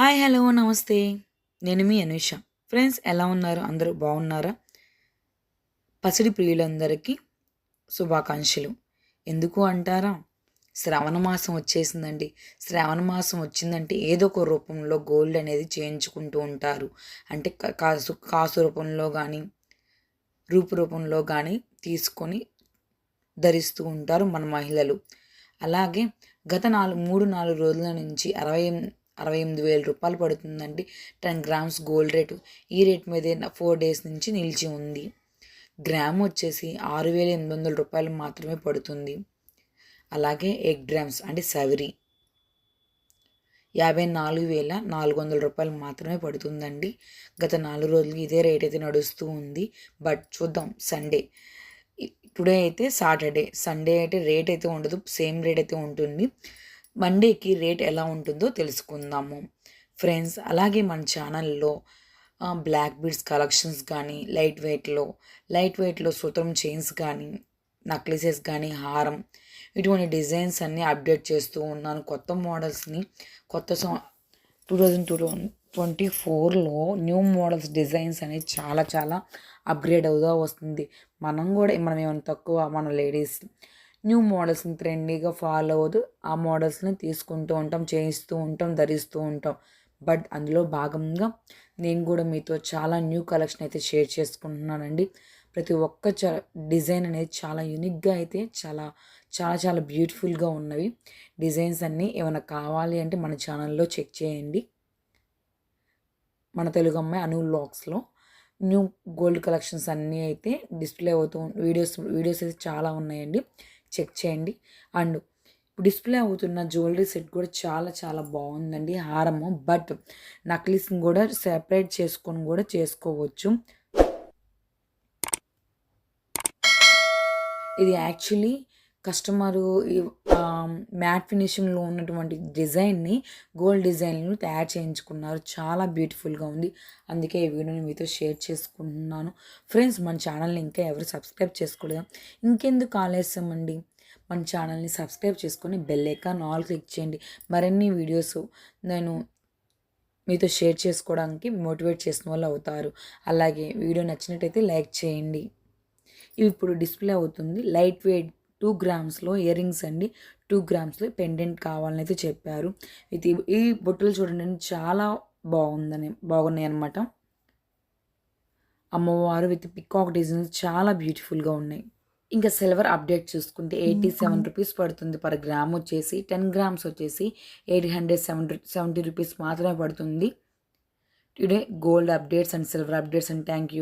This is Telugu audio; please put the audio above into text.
హాయ్ హలో నమస్తే. నేను మీ అనుష. ఫ్రెండ్స్ ఎలా ఉన్నారు? అందరూ బాగున్నారా? పసిడి ప్రియులందరికీ శుభాకాంక్షలు. ఎందుకు అంటారా? శ్రావణ మాసం వచ్చేసిందండి. శ్రావణ మాసం వచ్చిందంటే ఏదో ఒక రూపంలో గోల్డ్ అనేది చేయించుకుంటూ ఉంటారు. అంటే కాసు కాసు రూపంలో కానీ రూపు రూపంలో కానీ తీసుకొని ధరిస్తూ ఉంటారు మన మహిళలు. అలాగే గత నాలుగు మూడు నాలుగు రోజుల నుంచి అరవై అరవై ఎనిమిది వేల రూపాయలు పడుతుందండి. Ten grams gold rate. ఈ రేట్ మీదే ఫోర్ డేస్ నుంచి నిలిచి ఉంది. గ్రామ్ వచ్చేసి ఆరు వేల ఎనిమిది వందల రూపాయలు మాత్రమే పడుతుంది. అలాగే ఎగ్ గ్రామ్స్ అంటే సవరి యాభై నాలుగు వేల నాలుగు వందల రూపాయలు మాత్రమే పడుతుందండి. గత నాలుగు రోజులు ఇదే రేట్ అయితే నడుస్తూ ఉంది. బట్ చూద్దాం సండే. టుడే అయితే సాటర్డే. సండే అయితే రేట్ అయితే ఉండదు. సేమ్ రేట్ అయితే ఉంటుంది. మండేకి రేట్ ఎలా ఉంటుందో తెలుసుకుందాము. ఫ్రెండ్స్ అలాగే మన ఛానల్లో బ్లాక్ బీడ్స్ కలెక్షన్స్ కానీ లైట్ వెయిట్లో లైట్ వెయిట్లో సూత్రం చైన్స్ కానీ నక్లెసెస్ కానీ హారం ఇటువంటి డిజైన్స్ అన్నీ అప్డేట్ చేస్తూ ఉన్నాను. కొత్త మోడల్స్ని కొత్త టూ థౌజండ్ టూ ట్వంటీ ఫోర్లో న్యూ మోడల్స్ డిజైన్స్ అనేది చాలా చాలా అప్గ్రేడ్ అవుతూ వస్తుంది. మనం కూడా మనం ఏమైనా తక్కువ మన లేడీస్ న్యూ మోడల్స్ని ట్రెండీగా ఫాలో అవుతూ ఆ మోడల్స్ని తీసుకుంటూ ఉంటాం చేయిస్తూ ఉంటాం ధరిస్తూ ఉంటాం. బట్ అందులో భాగంగా నేను కూడా మీతో చాలా న్యూ కలెక్షన్ అయితే షేర్ చేసుకుంటున్నానండి. ప్రతి ఒక్క చ డిజైన్ అనేది చాలా యూనిక్గా అయితే చాలా చాలా చాలా బ్యూటిఫుల్గా ఉన్నవి. డిజైన్స్ అన్నీ ఏమైనా కావాలి అంటే మన ఛానల్లో చెక్ చేయండి. మన తెలుగు అమ్మాయి అను లాక్స్లో న్యూ గోల్డ్ కలెక్షన్స్ అన్నీ అయితే డిస్ప్లే అవుతూ వీడియోస్ వీడియోస్ అయితే చాలా ఉన్నాయండి. చెక్ చేయండి. అండ్ డిస్ప్లే అవుతున్న జ్యువెలరీ సెట్ కూడా చాలా చాలా బాగుందండి. హారము బట్ నక్లీస్ని కూడా సెపరేట్ చేసుకొని కూడా చేసుకోవచ్చు. ఇది యాక్చువల్లీ కస్టమరు మ్యాట్ ఫినిషింగ్లో ఉన్నటువంటి డిజైన్ని గోల్డ్ డిజైన్లను తయారు చేయించుకున్నారు. చాలా బ్యూటిఫుల్గా ఉంది. అందుకే ఈ వీడియోని మీతో షేర్ చేసుకుంటున్నాను. ఫ్రెండ్స్ మన ఛానల్ని ఇంకా ఎవరు సబ్స్క్రైబ్ చేసుకోలేదా? ఇంకెందుకు ఆలస్యమండి మన ఛానల్ని సబ్స్క్రైబ్ చేసుకొని బెల్ ఐకాన్ ఆల్ క్లిక్ చేయండి. మరిన్ని వీడియోస్ నేను మీతో షేర్ చేసుకోవడానికి మోటివేట్ చేసిన వాళ్ళు అవుతారు. అలాగే వీడియో నచ్చినట్టయితే లైక్ చేయండి. ఇవి ఇప్పుడు డిస్ప్లే అవుతుంది. లైట్ వెయిట్ టూ గ్రామ్స్లో ఇయర్ రింగ్స్ అండి. టూ గ్రామ్స్లో పెండెంట్ కావాలని అయితే చెప్పారు. ఇది ఈ బొట్టులు చూడండి చాలా బాగుందని బాగున్నాయి అనమాట అమ్మవారు విత్ పికాక్ డిజైన్స్ చాలా బ్యూటిఫుల్గా ఉన్నాయి. ఇంకా సిల్వర్ అప్డేట్ చూసుకుంటే ఎయిటీ సెవెన్ రూపీస్ పడుతుంది పర్ గ్రామ్ వచ్చేసి టెన్ గ్రామ్స్ వచ్చేసి eight hundred seven seventy rupees మాత్రమే పడుతుంది. Today gold updates and silver updates and thank you.